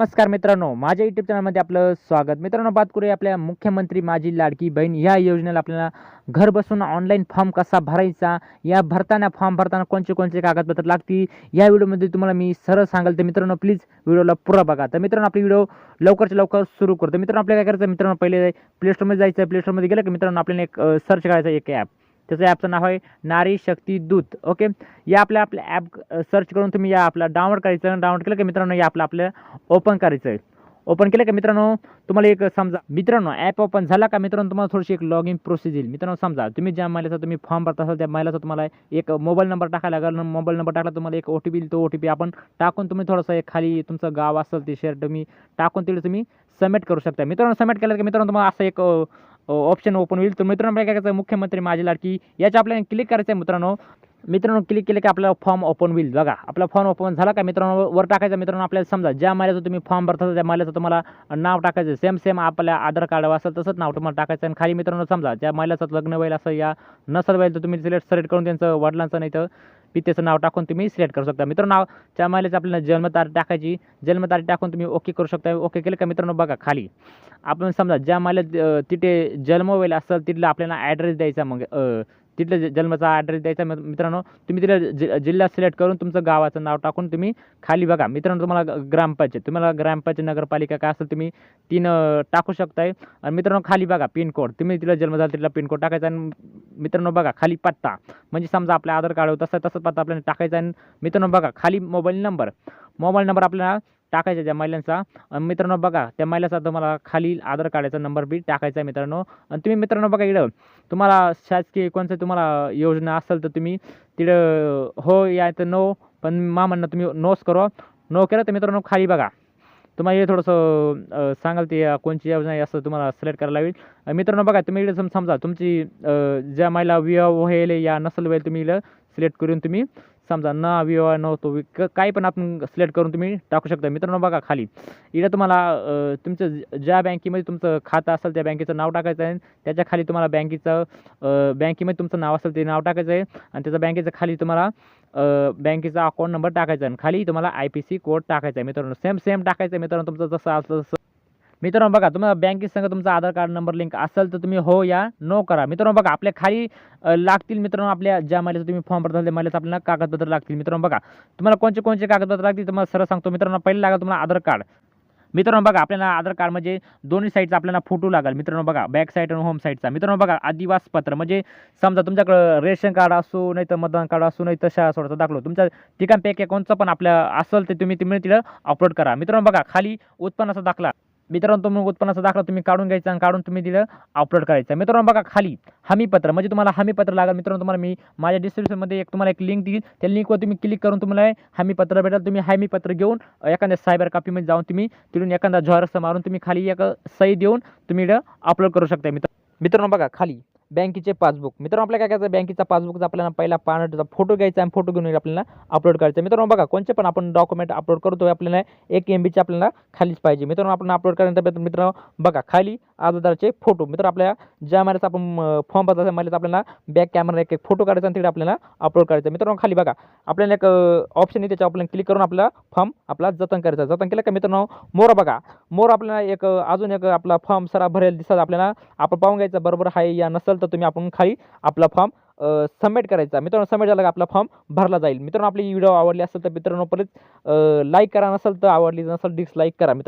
नमस्कार मित्रांनो माझ्या युट्यूब चॅनलमध्ये आपलं स्वागत. मित्रांनो बात करूया आपल्या मुख्यमंत्री माझी लाडकी बहीण. या योजनेला आपल्याला घर बसून ऑनलाईन फॉर्म कसा भरायचा? या भरताना फॉर्म भरताना कोणते कोणते कागदपत्र लागतील? या व्हिडिओमध्ये तुम्हाला मी सरळ सांगाल. तर मित्रांनो प्लीज व्हिडिओला पुरा बघा. तर मित्रांनो आपली व्हिडिओ लवकरच्या लवकर सुरू करतो. मित्रांनो आपल्याला काय करायचं? मित्रांनो पहिले प्ले स्टोरमध्ये जायचं. प्ले स्टोरमध्ये गेलं की मित्रांनो आपल्याला एक सर्च करायचं एक ॲप त्याचं ॲपचं नाव आहे नारी शक्ती दूत. ओके या आपल्या आपल्या ॲप सर्च करून तुम्ही या आपला डाउनलोड करायचं डाउनलोड केलं की मित्रांनो या आपलं आपलं ओपन करायचं आहे. ओपन केलं का मित्रांनो तुम्हाला एक समजा मित्रांनो ॲप ओपन झाला का मित्रांनो तुम्हाला थोडीशी एक लॉग इन प्रोसेस येईल. मित्रांनो समजा तुम्ही ज्या महिलाचा तुम्ही फॉर्म भरत असाल त्या महिलाचा तुम्हाला एक मोबाईल नंबर टाकायला लागेल. मोबाईल नंबर टाकला तुम्हाला एक ओ टी पी तो ओ टी पी आपण टाकून तुम्ही थोडंसं एक खाली तुमचं गाव असेल ते शेअर तुम्ही टाकून तिकडे तुम्ही सबमिट करू शकता. मित्रांनो सबमिट केलं की मित्रांनो तुम्हाला असं एक ऑप्शन ओपन होईल. तर मित्रांनो आपल्याला काय करायचं मुख्यमंत्री माझी लाडकी याच्या आपल्याला क्लिक करायचं आहे मित्रांनो. मित्रांनो क्लिक केलं की आपल्याला फॉर्म ओपन होईल. बघा आपला फॉर्म ओपन झाला का मित्रांनो? वर टाकायचा मित्रांनो आपल्याला समजा ज्या माल्याचं तुम्ही फॉर्म भरता त्या माल्याचं तुम्हाला नाव टाकायचं सेम सेम आपल्या आधार कार्ड असेल तसंच नाव तुम्हाला टाकायचं आणि खाली मित्रांनो समजा ज्या माल्याचं लग्न होईल असं या नसल होईल तर तुम्ही सिलेक्ट सिलेक्ट करून त्यांचं वडिलांचं नाही तर पितेचं नाव टाकून तुम्ही सिलेक्ट करू शकता. मित्रांनो नावच्या महिलेचं आपल्याला जन्मतारीख टाकायची. जन्मतारीख टाकून तुम्ही ओके करू शकता. ओके केलं का मित्रांनो बघा खाली. आपण समजा ज्या महिला तिथे जन्म होईल असेल तिथला आपल्याला ॲड्रेस द्यायचा मग तिथल्या ज- जन्माचा ॲड्रेस द्यायचा मित्रांनो. तुम्ही तिला जि जिल्हा सिलेक्ट करून तुमचं गावाचं नाव टाकून तुम्ही खाली बघा. मित्रांनो तुम्हाला ग्रामपंचायत तुम्हाला ग्रामपंचायत नगरपालिका काय असेल तुम्ही तीन टाकू शकताय. आणि मित्रांनो खाली बघा पिनकोड तुम्ही तिला जन्म झाला तिथला पिनकोड टाकायचा आणि मित्रांनो बघा खाली पत्ता. म्हणजे समजा आपल्या आधार कार्ड तसं तसं पत्ता आपल्याला टाकायचा आणि मित्रांनो बघा खाली मोबाईल नंबर मोबाईल नंबर आपल्याला टाकायचा त्या महिलांचा. मित्रांनो बघा त्या महिलाचा तुम्हाला खाली आधार कार्डाचा नंबर बी टाकायचा मित्रांनो. आणि तुम्ही मित्रांनो बघा इकडं तुम्हाला शासकीय कोणतं तुम्हाला योजना असेल तर तुम्ही तिकडं हो या तर नो पण मा म्हणणं तुम्ही नोच करो. नो केलं तर मित्रांनो खाली बघा. तुम्हाला हे थोडंसं सांगाल ते कोणची योजना आहे असं तुम्हाला सिलेक्ट करायला लागेल. मित्रांनो बघा तुम्ही इकडे समजा तुमची ज्या महिला विवाह होईल या नसल होईल तुम्ही इकडं सिलेक्ट करून तुम्ही समजा न विवाह नव्हतो काही पण आपण सिलेक्ट करून तुम्ही टाकू शकता. मित्रांनो बघा खाली. इकडे तुम्हाला तुमचं ज्या बँकेमध्ये तुमचं खातं असेल त्या बँकेचं नाव टाकायचं आहे. त्याच्याखाली तुम्हाला बँकेचं बँकेमध्ये तुमचं नाव असेल ते नाव टाकायचं आहे. आणि त्याच्या बँकेचं खाली तुम्हाला बँकेचा अकाउंट नंबर टाकायचा आहे. आणि खाली तुम्हाला आय पी सी कोड टाकायचा आहे. मित्रांनो सेम सेम टाकायचं आहे. मित्रांनो तुमचं जसं असलं तसं मित्रांनो बघा तुम्हाला बँकेत संग तुमचा आधार कार्ड नंबर लिंक असेल तर तुम्ही हो या नो करा. मित्रांनो बघा आपल्या खाली लागतील मित्रांनो आपल्या ज्या महिलेचं तुम्ही फॉर्म भरता त्या महिलेचं आपल्याला कागदपत्र लागतील. मित्रांनो बघा तुम्हाला कोणते कोणते कागदपत्र लागतील तुम्हाला सरळ सांगतो. मित्रांनो पहिलं लागेल तुम्हाला आधार कार्ड. मित्रांनो बघा आपल्याला आधार कार्ड म्हणजे दोन्ही साईडचा आपल्याला फोटो लागेल. मित्रांनो बघा बॅक साईड आणि होम साईडचा. मित्रांनो बघा आदिवास पत्र म्हणजे समजा तुमच्याकडं रेशन कार्ड असो नाही तर मतदान कार्ड असो नाही तर शाळा सोडायचा दाखलो तुमच्या ठिकाणपैकी कोणचं पण आपल्या असेल ते तुम्ही तुम्ही तिथं अपलोड करा. मित्रांनो बघा खाली उत्पन्नाचा दाखला. मित्रांनो तुम्ही उत्पन्नाचा दाखला तुम्ही काढून घ्यायचा आणि काढून तुम्ही तिथं अपलोड करायचा. मित्रांनो बघा खाली हमीपत्र म्हणजे तुम्हाला हमीपत्र लागेल. मित्रांनो तुम्हाला मी माझ्या डिस्क्रिप्शनमध्ये एक तुम्हाला एक लिंक देईल त्या लिंकवर तुम्ही क्लिक करून तुम्हाला हमीपत्र भेटेल. तुम्ही हमीपत्र घेऊन एखाद्या सायबर कॉपीमध्ये जाऊन तुम्ही तिथून एखादा झॉरस मारून तुम्ही खाली एक सही देऊन तुम्ही अपलोड करू शकता. मित्र मित्रांनो बघा खाली. बँकेचे पासबुक. मित्रांनो आपल्याला काय करायचं? बँकेचा पासबुकचा आपल्याला पहिला पाण्याचा फोटो घ्यायचा आणि फोटो घेऊन आपल्याला अपलोड करायचा. मित्रांनो बघा कोणते पण आपण डॉक्युमेंट अपलोड करतो आपल्याला एक एम बीचे आपल्याला खालीच पाहिजे. मित्रांनो आपण अपलोड करायनंतर मित्रांनो बघा खाली अर्जदारचे फोटो. मित्र आपल्या ज्या महिन्याचा आपण फॉर्म भरता त्या महिन्याचा आपल्याला बॅक कॅमेरा एक एक फोटो काढायचा आणि तिकडे आपल्याला अपलोड करायचा. मित्रांनो खाली बघा आपल्याला एक ऑप्शन आहे त्याच्यावर आपल्याला क्लिक करून आपला फॉर्म आपला जतन करायचा. जतन केलं का मित्रांनो मोर बघा मोर आपल्याला एक अजून एक आपला फॉर्म सरा भरेल दिसत आपल्याला. आपण पाहून घ्यायचा बरोबर आहे या नसेल तर तुम्ही आपण खाली आपला फॉर्म सबमिट करायचा. मित्रांनो सबमिट झाला का आपला फॉर्म भरला जाईल. मित्रांनो आपली व्हिडिओ आवडली असेल तर मित्रांनो परत लाईक करा. नसेल तर आवडली नसेल डिसलाईक करा. मित्रांनो